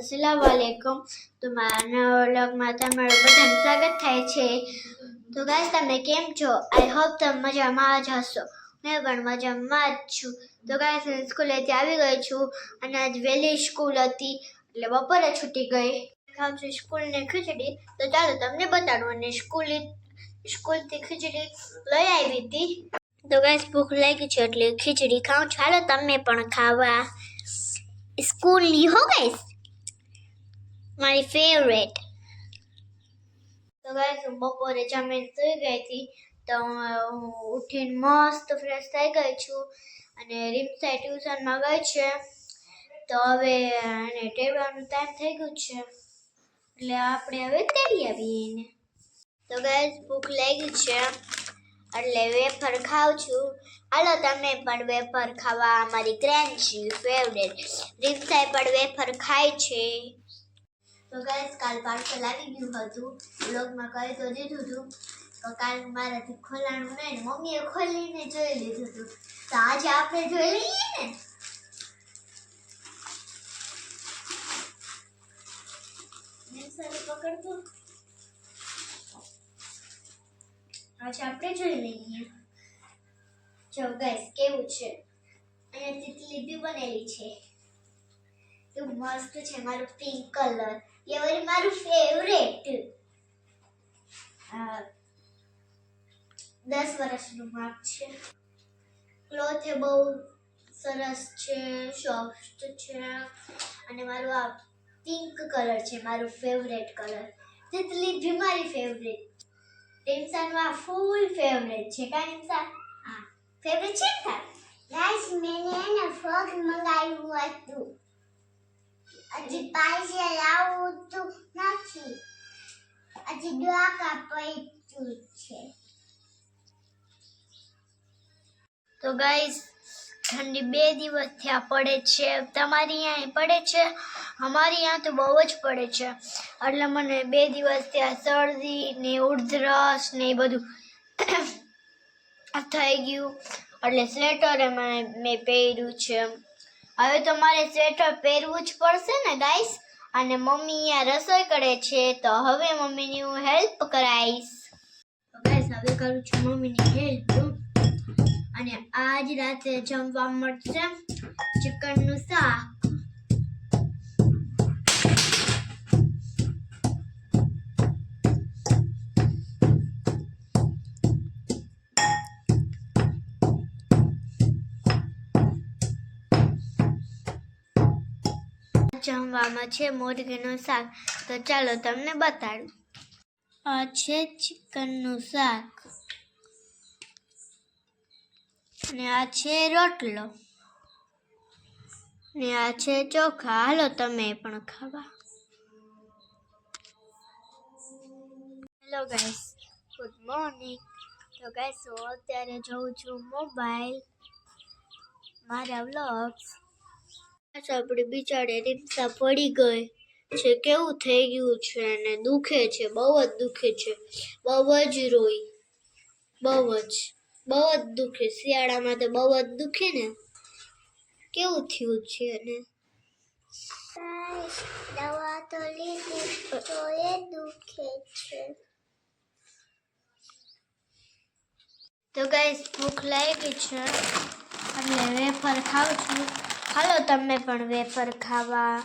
અસલામ વાલેકુમ તો મારા વ્લોગમાં તમારું બધાનું સ્વાગત થાય છે. તો ગાઈસ તમે કેમ છો? આઈ હોપ તમે મજામાં જ હશો. મેં પણ મજામાં જ છું. તો ગાઈસ સ્કૂલેથી આવી ગઈ છું અને આજ વહેલી સ્કૂલ હતી. એટલે બપોરે છૂટી ગઈ. ખાઉં છું સ્કૂલની ખીચડી. તો ચાલો તમને બતાડું અને સ્કૂલ, સ્કૂલથી ખીચડી લઈ આવી હતી. તો ગાઈસ ભૂખ લાગી છે એટલે ખીચડી ખાઉં. હાલો તમે પણ ખાવા. સ્કૂલની હો ગાઈસ મારી ફેવરેટ તો ગાઈસ બપોરે જમીન સુઈ ગઈ હતી. તો હું ઉઠીને મસ્ત ફ્રેશ થઈ ગઈ છું. અને રીમસાઈ ટ્યુશનમાં ગઈ છે. તો હવે એને ટેવડાવવાનો ટાઈમ થઈ ગયું છે. એટલે આપણે હવે તેડી આવીએ એને. તો ગાઈસ ભૂખ લાગી છે. એટલે વેફર ખાઉં છું. હાલો, તમે પણ વેફર ખાવા. અમારી ગ્રેન્ડ છે ફેવરેટ રીમસાઈ પણ વેફર ખાય છે. તો ગાઈસ કાલ પાર્સલ આવી ગયું હતું. બ્લોગમાં કહી તો દીધું હતું તો કાલ મારાથી ખોલાણું નહીં મમ્મીએ ખોલીને જોઈ લીધું હતું. તો આજે આપણે જોઈ લઈએ ને. પકડતો. આજે આપણે જોઈ લઈએ. જો ગાઈસ કેવું છે? અહીંયા તિતલી બી બનેલી છે. એવું મસ્ત છે મારું પિંક કલર એ વળી મારું ફેવરેટ દસ વર્ષનું માપ છે. ક્લોથ એ બહુ સરસ છે સોફ્ટ છે. અને મારું આ પિંક કલર છે મારું ફેવરેટ કલર તિતલી બી મારી ફેવરેટ ટેન્શનનું આ ફૂલ ફેવરેટ છે કા રિમસા હા. ફેવરેટ છે ને ગાઈસ મેં એને ફ્રોક મંગાવ્યું હતું. હજી પાર્સલ આવતું નથી. હજી દ્વારકા પહોંચ્યું છે. તો ગાઈસ ઠંડી બે દિવસ થયા પડે છે. તમારી અહીંયા પડે છે? અમારી અહીંયા તો બહુ જ પડે છે. એટલે મને બે દિવસ ત્યાં શરદી ને ઉધરસ ને એ બધું થઈ ગયું. એટલે સ્વેટર મેં પહેર્યું છે. હવે તો મારે સ્વેટર પહેરવું જ પડશે ને ગાઈસ અને મમ્મી અહીંયા રસોઈ કરે છે, તો હવે મમ્મીની હું હેલ્પ કરાવીશ ગાઈસ હવે કરું છું મમ્મીની હેલ્પ અને આજ રાતે જમવા મળશે ચિકનનું શાક. જમવામાં છે મુરગીનું શાક. તો ચાલો તમને બતાડું. આ છે ચિકનનું શાક. ને આ છે રોટલો. ને આ છે ચોખા. હાલો તમે પણ ખાવા. Hello guys, good morning. તો ગાઈસ, હું અત્યારે જોઉં છું મોબાઈલ. મારા વ્લોગ્સ. આપણી બિચારી રીક્ષા પડી ગઈ છે કેવું થઈ ગયું છે અને દુખે છે બહુ જ દુખે છે બહુ જ રોઈ બહુ જ બહુ જ દુખે શિયાળામાં તો બહુ જ દુખે ને કેવું થયું છે અને? દવા તો લીધી તો એ દુખે છે. તો ગાઈસ ભૂખ લાગી છે એટલે વેફર ખાઉં છું. હાલો તમે પણ વેફર ખાવા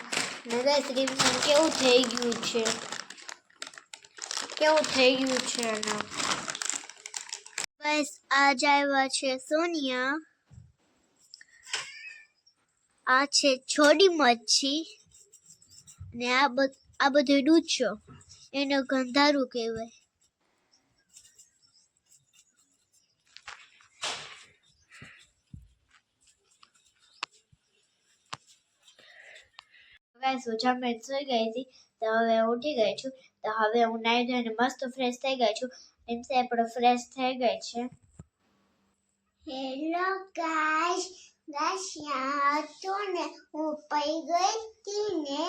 ને ગાઈસ રીમસન કેવું થઈ ગયું છે? કેવું થઈ ગયું છે અને બસ, આજ આવ્યા છે સોનિયા. આ છે છોડી મચ્છી ને આ બધ, આ બધું ડૂચો. એનો ગંધારું કહેવાય. હું જમીને સુઈ ગઈ હતી તો હવે ઉઠી ગઈ છું તો હવે હું નાઈ ધોઈને મસ્ત ફ્રેશ થઈ ગઈ છું. એમ સે પણ ફ્રેશ થઈ ગઈ છે. હેલો ગાઈસ ગાઈસ યા તો ને હું પઈ ગઈ હતી ને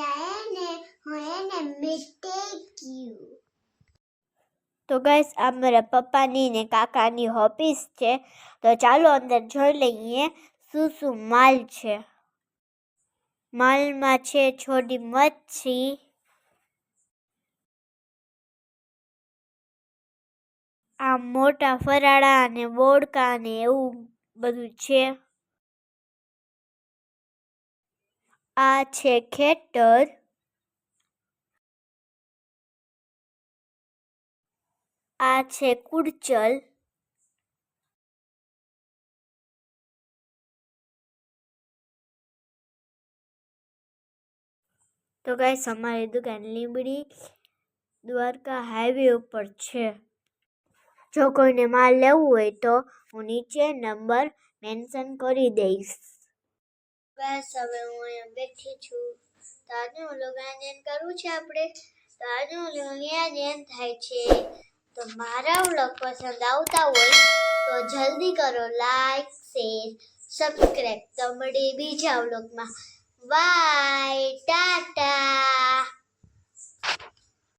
યા એને હું એને મિસ્ટેક ગયું. તો ગાઈસ આ મારા પપ્પાની ને કાકાની ઓફિસ છે તો ચાલો અંદર જોઈ લઈએ શું શું માલ છે. માલમાં છે, છોડી મચ્છી આ મોટા ફરાળા અને બોડકા ને એવું બધું છે. આ છે ખેતર. આ છે કુડચલ. તો ગાઈસ, અમારી દુકાન લીંબડી દ્વારકા હાઈવે ઉપર છે. જો કોઈને માલ લેવું હોય તો હું નીચે નંબર મેન્શન કરી દઈશ. બસ, હવે હું અહીંયા બેઠી છું. તો આજનો વ્લોગ અહીંયા કરવું છે આપણે? તો આજનો વ્લોગ અહીંયા જ એન્ડ થાય છે. તો મારા વ્લોગ પસંદ આવતા હોય તો જલ્દી કરો, લાઈક, શેર સબસ્ક્રાઈબ તો મળીએ બીજા વ્લોગમાં. Bye. Tata.